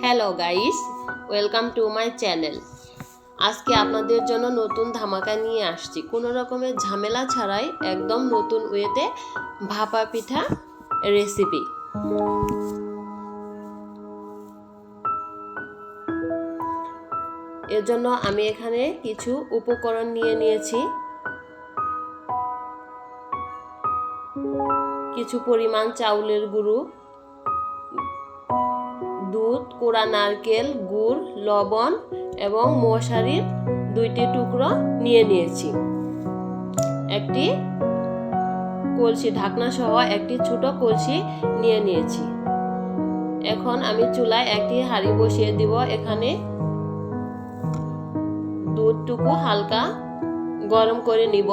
Hello guys welcome to my channel আজকে আপনাদের জন্য নতুন ধামাকা নিয়ে আসছি। কোনো রকমের ঝামেলা ছাড়াই একদম নতুন ওয়েতে ভাপা পিঠা রেসিপি এর জন্য আমি এখানে কিছু উপকরণ নিয়ে নিয়েছি। কিছু পরিমাণ চাউলের গুঁড়ো। দুধ, কোড়া নারকেল, গুড়, লবণ এবং মশারির দুইটি টুকরো নিয়ে নিয়েছি। একটি কলসি ঢাকনা সহ একটি ছোট কলসি নিয়ে নিয়েছি। এখন আমি চুলায় একটি হাঁড়ি বসিয়ে দিব। এখানে দুধটুকু হালকা গরম করে নিব।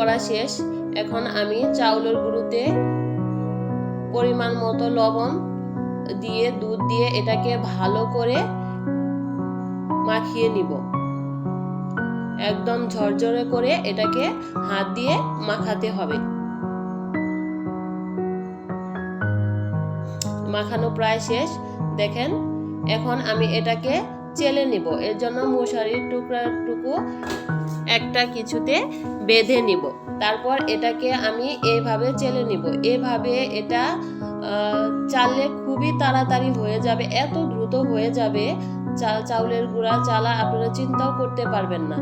করা শেষ। এখন আমি চাউলের গুঁড়োতে পরিমাণ মতো লবণ দিয়ে, দুধ দিয়ে এটাকে ভালো করে মাখিয়ে নিব। একদম ঝরঝরে করে এটাকে হাত দিয়ে মাখাতে হবে। মাখানো প্রায় শেষ। দেখেন, এখন আমি এটাকে চেলে নিব। এর জন্য মশারির টুকরাটুকু একটা কিছুতে বেঁধে নিব। তারপর এটাকে আমি এইভাবে চেলে নিব। এভাবে এটা চাললে খুবই তাড়াতাড়ি হয়ে যাবে, এত দ্রুত হয়ে যাবে চাল চাউলের গুঁড়া, চালা আপনারা চিন্তাও করতে পারবেন না।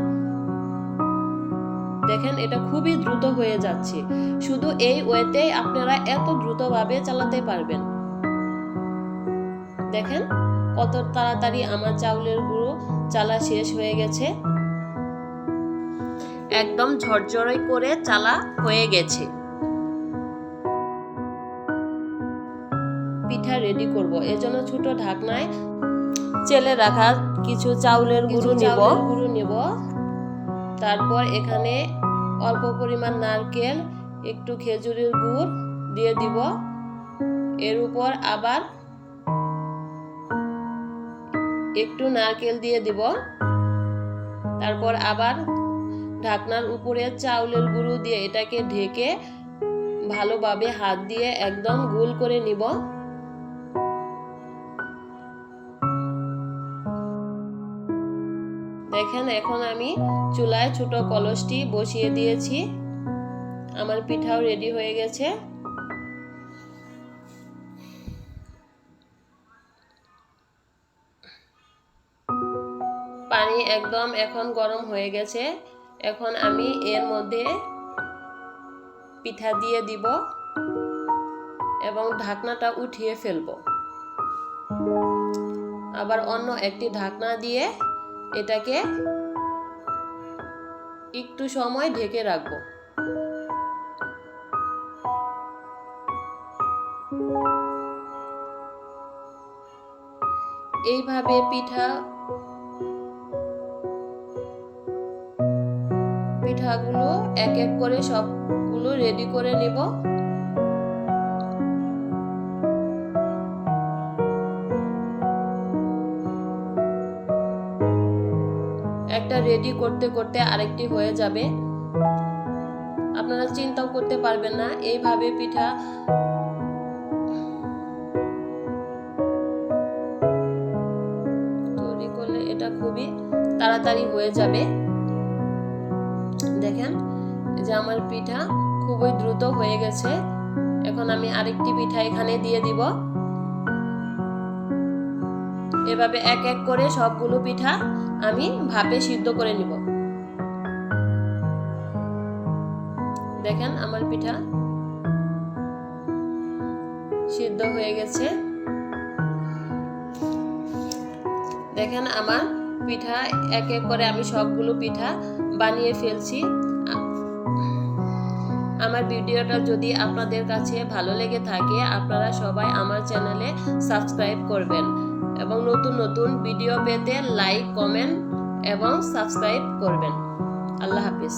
দেখেন এটা খুবই দ্রুত হয়ে যাচ্ছে। শুধু এই ওয়েতেই আপনারা এত দ্রুতভাবে চালাতে পারবেন। দেখেন কত তাড়াতাড়ি আমার চাউলের গুঁড়ো, চালা শেষ হয়ে গেছে। একদম ঝরঝরে করে চালা হয়ে গেছে। পিঠা রেডি করব। এজন্য ছোট ঢাকনায় চেলে রাখা কিছু চাউলের গুঁড়ো নিব। গুঁড়ো নিব। তারপর এখানে অল্প পরিমাণ নারকেল একটু খেজুরের গুড় দিয়ে দিব। এর উপর আবার একটু নারকেল দিয়ে দিব। তারপর আবার ঢাকনার উপরে চাউলের গুঁড়ো দিয়ে এটাকে ঢেকে ভালোভাবে হাত দিয়ে একদম গোল করে নিব। দেখেন, এখন আমি চুলায় ছোট কলসটি বসিয়ে দিয়েছি। আমার পিঠাও রেডি হয়ে গেছে। পানি একদম এখন গরম হয়ে গেছে। এখন আমি এর মধ্যে পিঠা দিয়ে দিব এবং ঢাকনাটা উঠিয়ে ফেলব। আবার অন্য একটি ঢাকনা দিয়ে এটাকে একটু সময় ঢেকে রাখব। এইভাবে পিঠা পিঠাগুলো এক এক করে সবগুলো রেডি করে নেব। একটা রেডি করতে করতে আরেকটি হয়ে যাবে। আপনারা চিন্তাও করতে পারবেন না, এইভাবে পিঠা তৈরি করলে এটা খুবই তাড়াতাড়ি হয়ে যাবে। দেখেন যে আমার পিঠা খুবই দ্রুত হয়ে গেছে। এখন আমি আরেকটি পিঠা এখানে দিয়ে দিব। এভাবে এক এক করে সবগুলো পিঠা আমি ভাপে সিদ্ধ করে নিব। দেখেন, আমার পিঠা সিদ্ধ হয়ে গেছে। দেখেন, আমার পিঠা, এক এক করে আমি সবগুলো পিঠা বানিয়ে ফেলছি। আমার ভিডিওটা যদি আপনাদের কাছে ভালো লেগে থাকে, আপনারা সবাই আমার চ্যানেলে সাবস্ক্রাইব করবেন এবং নতুন নতুন ভিডিও পেতে লাইক, কমেন্ট এবং সাবস্ক্রাইব করবেন। আল্লাহ হাফিজ।